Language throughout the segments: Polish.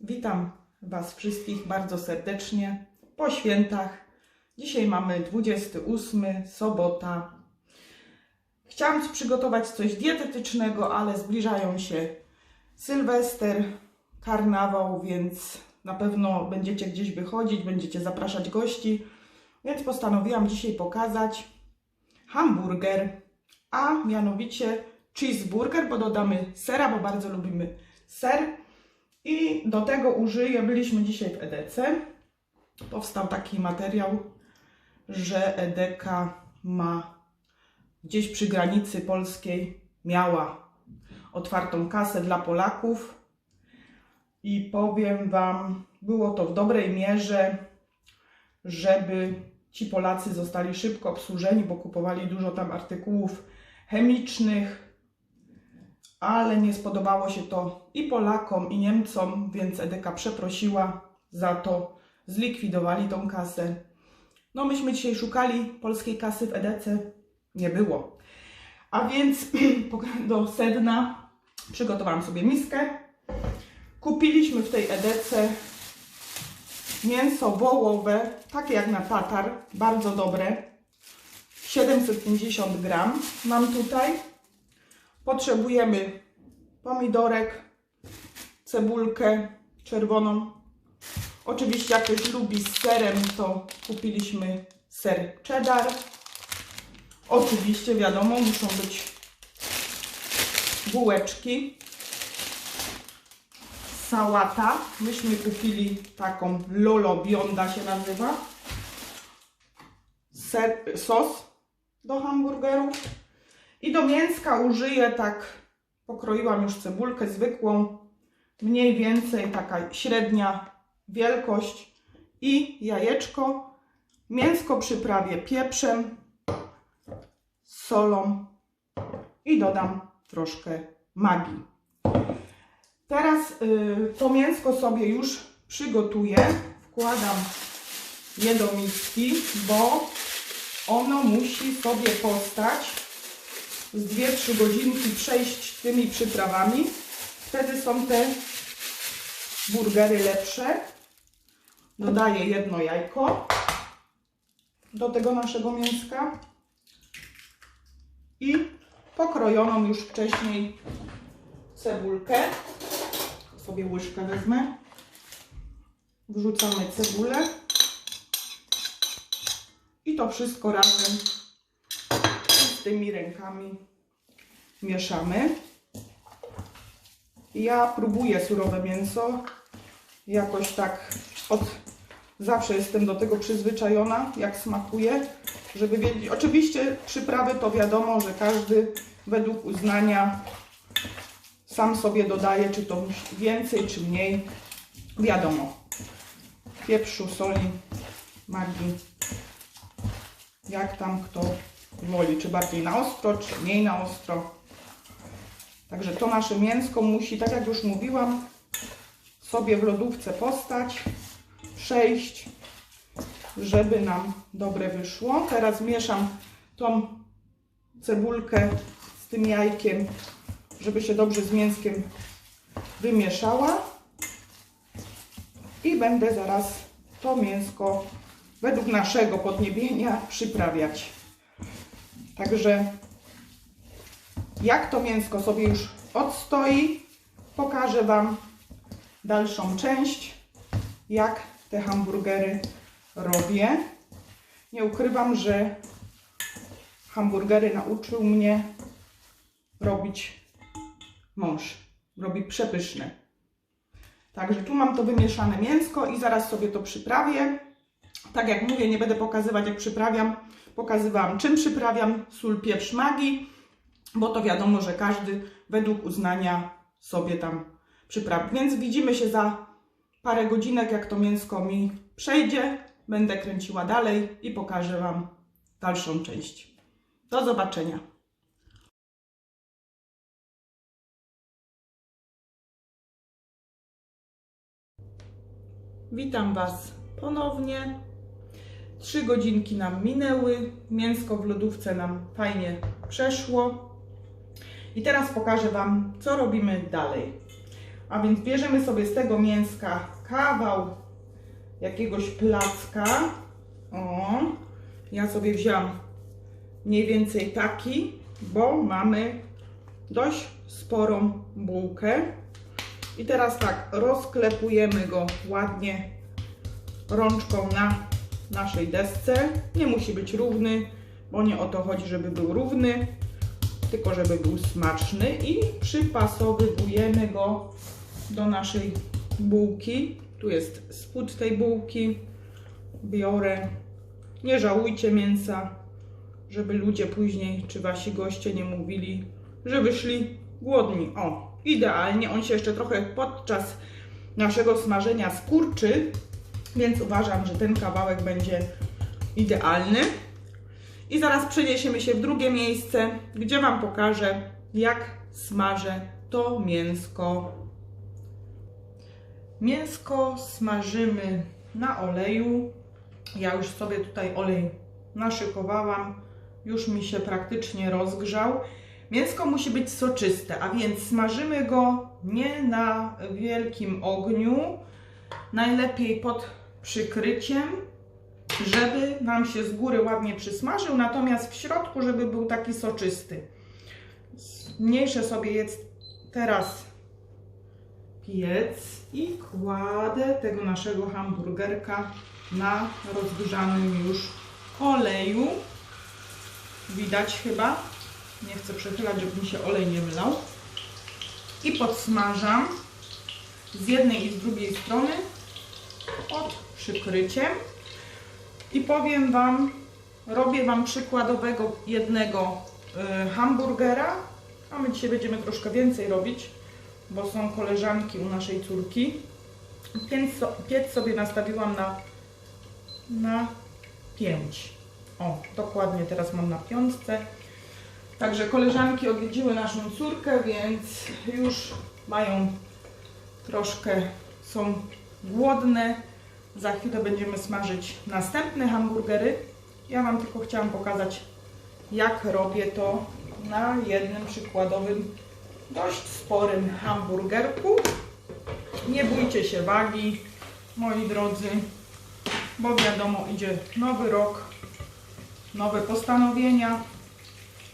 Witam Was wszystkich bardzo serdecznie po świętach. Dzisiaj mamy 28, sobota. Chciałam przygotować coś dietetycznego, ale zbliżają się Sylwester, karnawał, więc na pewno będziecie gdzieś wychodzić, będziecie zapraszać gości. Więc postanowiłam dzisiaj pokazać hamburger, a mianowicie cheeseburger, bo dodamy sera, bo bardzo lubimy ser. I do tego użyję, byliśmy dzisiaj w Edece. Powstał taki materiał, że Edeka ma gdzieś przy granicy polskiej, miała otwartą kasę dla Polaków. I powiem Wam, było to w dobrej mierze, żeby ci Polacy zostali szybko obsłużeni, bo kupowali dużo tam artykułów chemicznych, ale nie spodobało się to i Polakom, i Niemcom, więc Edeka przeprosiła za to, zlikwidowali tą kasę. No myśmy dzisiaj szukali polskiej kasy w Edece, nie było. A więc do sedna przygotowałam sobie miskę. Kupiliśmy w tej Edece mięso wołowe, takie jak na tatar, bardzo dobre. 750 gram mam tutaj. Potrzebujemy pomidorek, cebulkę czerwoną. Oczywiście jak ktoś lubi z serem, to kupiliśmy ser cheddar. Oczywiście wiadomo, muszą być bułeczki. Sałata. Myśmy kupili taką Lolo Bionda się nazywa. Ser, sos do hamburgerów. I do mięska użyję tak, pokroiłam już cebulkę zwykłą, mniej więcej taka średnia wielkość i jajeczko. Mięsko przyprawię pieprzem, solą i dodam troszkę magii. Teraz y, to mięsko sobie już przygotuję. Wkładam je do miski, bo ono musi sobie postać z 2-3 godzinki przejść tymi przyprawami. Wtedy są te burgery lepsze. Dodaję jedno jajko do tego naszego mięska i pokrojoną już wcześniej cebulkę. Sobie łyżkę wezmę. Wrzucamy cebulę i to wszystko razem tymi rękami mieszamy. Ja próbuję surowe mięso. Jakoś tak od zawsze jestem do tego przyzwyczajona, jak smakuje, żeby wiedzieć. Oczywiście przyprawy to wiadomo, że każdy według uznania sam sobie dodaje, czy to więcej, czy mniej. Wiadomo. Pieprzu, soli, magii. Jak tam kto woli, czy bardziej na ostro, czy mniej na ostro. Także to nasze mięsko musi, tak jak już mówiłam, sobie w lodówce postać, przejść, żeby nam dobre wyszło. Teraz mieszam tą cebulkę z tym jajkiem, żeby się dobrze z mięskiem wymieszała. I będę zaraz to mięsko według naszego podniebienia przyprawiać. Także jak to mięsko sobie już odstoi, pokażę Wam dalszą część, jak te hamburgery robię. Nie ukrywam, że hamburgery nauczył mnie robić mąż. Robi przepyszne. Także tu mam to wymieszane mięsko i zaraz sobie to przyprawię. Tak jak mówię, nie będę pokazywać jak przyprawiam. Pokazywałam czym przyprawiam. Sól, pieprz, magii bo to wiadomo, że każdy według uznania sobie tam przyprawi. Więc widzimy się za parę godzinek, jak to mięsko mi przejdzie. Będę kręciła dalej i pokażę Wam dalszą część. Do zobaczenia. Witam Was ponownie. Trzy godzinki nam minęły. Mięsko w lodówce nam fajnie przeszło. I teraz pokażę Wam, co robimy dalej. A więc bierzemy sobie z tego mięska kawał jakiegoś placka. O, ja sobie wziąłam mniej więcej taki, bo mamy dość sporą bułkę. I teraz tak, rozklepujemy go ładnie rączką na naszej desce. Nie musi być równy, bo nie o to chodzi, żeby był równy, tylko żeby był smaczny i przypasowujemy go do naszej bułki. Tu jest spód tej bułki. Biorę. Nie żałujcie mięsa, żeby ludzie później, czy wasi goście nie mówili, że wyszli głodni. O, idealnie. On się jeszcze trochę podczas naszego smażenia skurczy, więc uważam, że ten kawałek będzie idealny. I zaraz przeniesiemy się w drugie miejsce, gdzie Wam pokażę, jak smażę to mięsko. Mięsko smażymy na oleju. Ja już sobie tutaj olej naszykowałam, już mi się praktycznie rozgrzał. Mięsko musi być soczyste, a więc smażymy go nie na wielkim ogniu, najlepiej pod przykryciem, żeby nam się z góry ładnie przysmażył, natomiast w środku, żeby był taki soczysty. Mniejsze sobie jest teraz piec i kładę tego naszego hamburgerka na rozgrzanym już oleju. Widać chyba. Nie chcę przechylać, żeby mi się olej nie wylał. I podsmażam z jednej i z drugiej strony pod przykryciem. I powiem Wam, robię Wam przykładowego jednego y, hamburgera, a my dzisiaj będziemy troszkę więcej robić, bo są koleżanki u naszej córki. Piec, sobie nastawiłam na, na 5. O, dokładnie teraz mam na piątce. Także koleżanki odwiedziły naszą córkę, więc już mają troszkę, są głodne. Za chwilę będziemy smażyć następne hamburgery. Ja Wam tylko chciałam pokazać, jak robię to na jednym przykładowym, dość sporym hamburgerku. Nie bójcie się wagi, moi drodzy, bo wiadomo, idzie nowy rok, nowe postanowienia.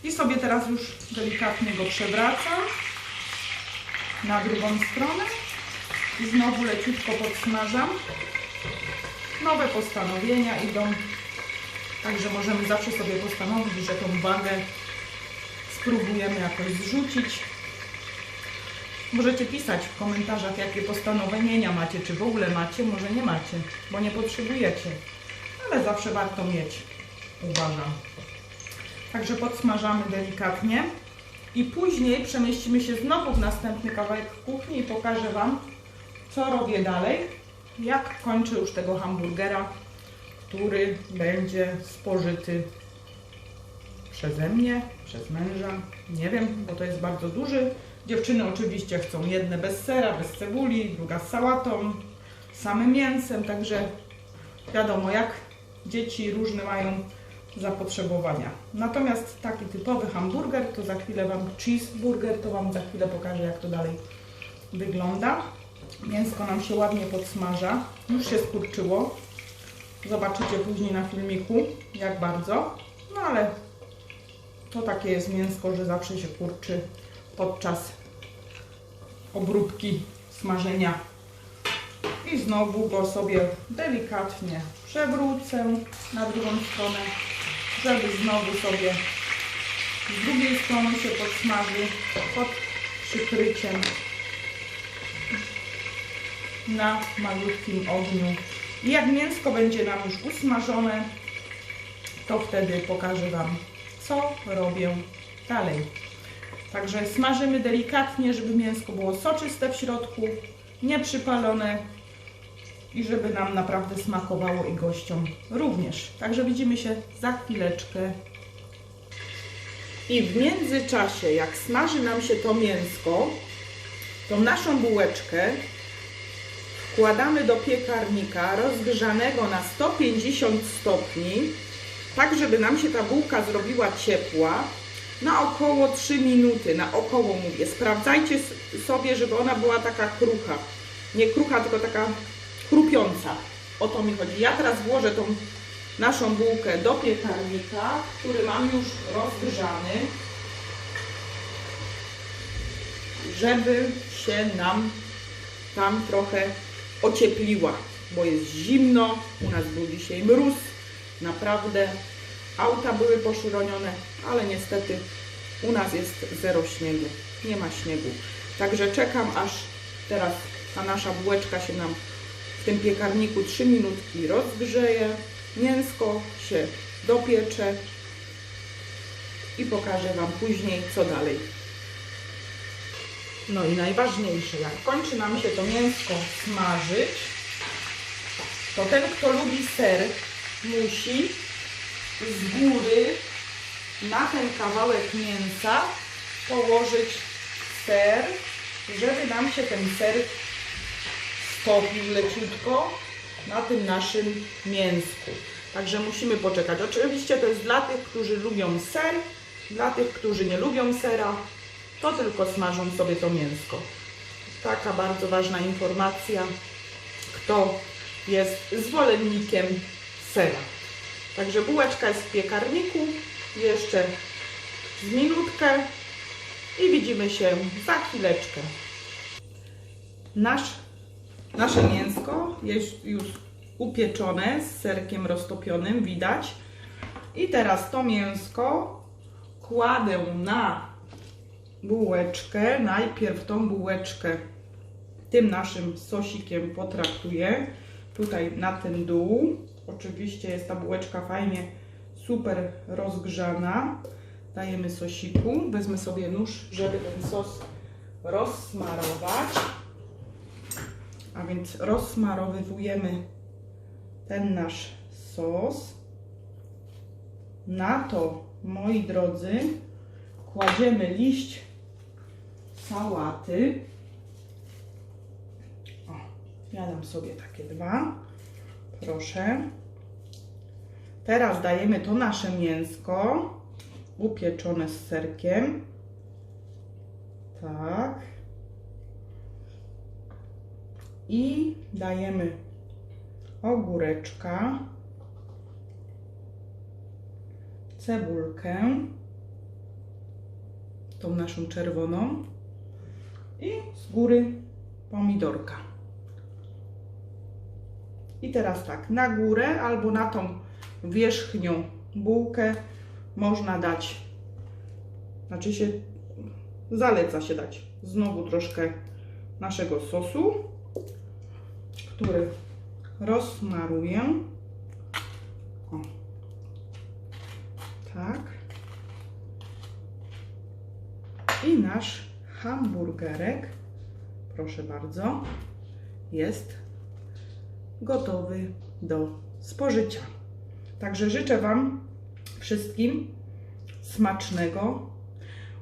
I sobie teraz już delikatnie go przewracam na drugą stronę i znowu leciutko podsmażam. Nowe postanowienia idą, także możemy zawsze sobie postanowić, że tą wagę spróbujemy jakoś zrzucić. Możecie pisać w komentarzach, jakie postanowienia macie, czy w ogóle macie, może nie macie, bo nie potrzebujecie, ale zawsze warto mieć, uważam. Także podsmażamy delikatnie i później przemieścimy się znowu w następny kawałek kuchni i pokażę Wam, co robię dalej, jak kończę już tego hamburgera, który będzie spożyty przeze mnie, przez męża, nie wiem, bo to jest bardzo duży. Dziewczyny oczywiście chcą jedne bez sera, bez cebuli, druga z sałatą, samym mięsem, także wiadomo, jak dzieci różne mają zapotrzebowania. Natomiast taki typowy hamburger, to za chwilę Wam cheeseburger, to Wam za chwilę pokażę, jak to dalej wygląda. Mięsko nam się ładnie podsmaża, już się skurczyło. Zobaczycie później na filmiku, jak bardzo. No ale to takie jest mięsko, że zawsze się kurczy podczas obróbki smażenia. I znowu go sobie delikatnie przewrócę na drugą stronę, żeby znowu sobie z drugiej strony się podsmaży pod przykryciem na malutkim ogniu. I jak mięsko będzie nam już usmażone, to wtedy pokażę Wam, co robię dalej. Także smażymy delikatnie, żeby mięsko było soczyste w środku, nie przypalone i żeby nam naprawdę smakowało i gościom również. Także widzimy się za chwileczkę. I w międzyczasie, jak smaży nam się to mięsko, tą naszą bułeczkę wkładamy do piekarnika rozgrzanego na 150 stopni, tak żeby nam się ta bułka zrobiła ciepła na około 3 minuty, na około mówię. Sprawdzajcie sobie, żeby ona była taka krucha. Nie krucha, tylko taka chrupiąca. O to mi chodzi. Ja teraz włożę tą naszą bułkę do piekarnika, który mam już rozgrzany, żeby się nam tam trochę ociepliła, bo jest zimno, u nas był dzisiaj mróz, naprawdę auta były poszuronione, ale niestety u nas jest zero śniegu, nie ma śniegu. Także czekam aż teraz ta nasza bułeczka się nam w tym piekarniku 3 minutki rozgrzeje, mięsko się dopiecze i pokażę Wam później co dalej. No i najważniejsze, jak kończy nam się to mięsko smażyć, to ten, kto lubi ser, musi z góry na ten kawałek mięsa położyć ser, żeby nam się ten ser stopił leciutko na tym naszym mięsku. Także musimy poczekać. Oczywiście to jest dla tych, którzy lubią ser, dla tych, którzy nie lubią sera, to tylko smażą sobie to mięsko. Taka bardzo ważna informacja, kto jest zwolennikiem sera. Także bułeczka jest w piekarniku, jeszcze z minutkę i widzimy się za chwileczkę. Nasz, nasze mięsko jest już upieczone z serkiem roztopionym, widać. I teraz to mięsko kładę na bułeczkę. Najpierw tą bułeczkę tym naszym sosikiem potraktuję. Tutaj na ten dół. Oczywiście jest ta bułeczka fajnie, super rozgrzana. Dajemy sosiku. Wezmę sobie nóż, żeby ten sos rozsmarować. A więc rozsmarowywujemy ten nasz sos. Na to, moi drodzy, kładziemy liść sałaty. O, ja dam sobie takie dwa. Proszę. Teraz dajemy to nasze mięsko upieczone z serkiem. Tak. I dajemy ogóreczka, cebulkę, tą naszą czerwoną i z góry pomidorka. I teraz tak, na górę albo na tą wierzchnią bułkę można dać, znaczy się zaleca się dać znowu troszkę naszego sosu, który rozsmaruję. O. Tak. I nasz hamburgerek, proszę bardzo, jest gotowy do spożycia. Także życzę Wam wszystkim smacznego,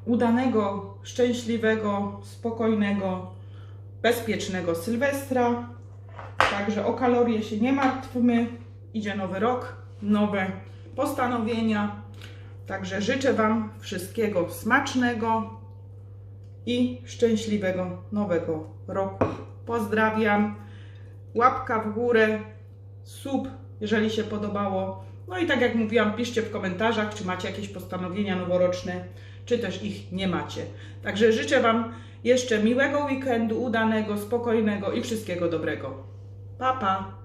udanego, szczęśliwego, spokojnego, bezpiecznego Sylwestra. Także o kalorie się nie martwmy. Idzie nowy rok, nowe postanowienia. Także życzę Wam wszystkiego smacznego i szczęśliwego nowego roku. Pozdrawiam. Łapka w górę, sub, jeżeli się podobało. No i tak jak mówiłam, piszcie w komentarzach, czy macie jakieś postanowienia noworoczne, czy też ich nie macie. Także życzę Wam jeszcze miłego weekendu, udanego, spokojnego i wszystkiego dobrego. Pa, pa!